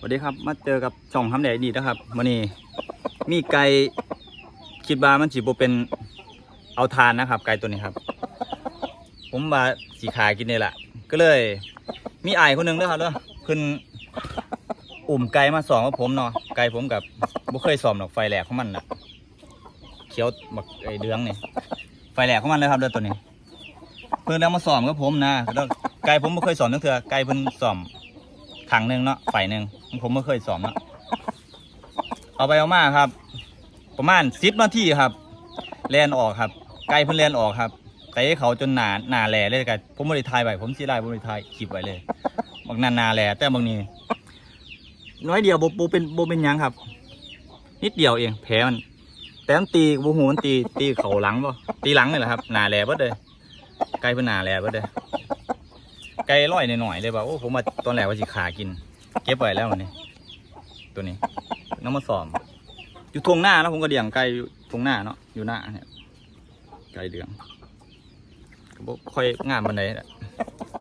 สวัสดีครับ มาเจอกับช่องทำแดดดีนะครับวันนี้มีไก่คิดว่ามันสิบเป็นเอาทานนะครับ ไก่ตัวนี้ครับ ผมว่าสีขายกินนี่แหละก็เลย มีไอ้คนหนึ่งด้อครับเด้อเพิ่นอุ่มไก่มาสองกับผมเนาะไก่ผมกับบ่เคยสอมดอกไฟแหลกของมันนะเขียวบักไอ้เดืองนี่ไฟแหลกของมันเลยครับเด้อตัวนี้ เพิ่นเอามาสอมกับผมนะแล้วไก่ผมบ่เคยสอมตั้งเถื่อไก่เพิ่นสอม ถังหนึ่งเนาะไฟหนึ่งผมไม่เคยสอมเนาะเอาไปเอามาครับ ประมาณสิบนาทีครับแลนออกครับ ไกลเพิ่นแลนออกครับเตะเขาจนหนาหนาแหล่เลยกันผมบริทายไว้ผมสีไล่บริทายคลิปไว้เลยบางนานาแหล่แต่บางนี้ น้อยเดียวโบโบเป็นโบเป็นยังครับ นิดเดียวเองแผลมัน แต่มันตีโบหูมันตีตีเข่าหลังป่ะตีหลังนี่แหละครับหนาแหล่เบิดเลยไกลเพิ่นหนาแหล่เบิดเลย ไก่ร้อยหน่อยๆเลยว่าโอ้ผมมาตอนแรกว่าสิขากิน เก็บไว้แล้ววันนี้ตัวนี้น้องมาสอม อยู่ทงหน้าแล้วผมก็เดี่ยงไก่อยู่ทงหน้าเนาะอยู่หน้าเนี่ยไก่เดืองก็บ่ค่อยงามบันไดแหละ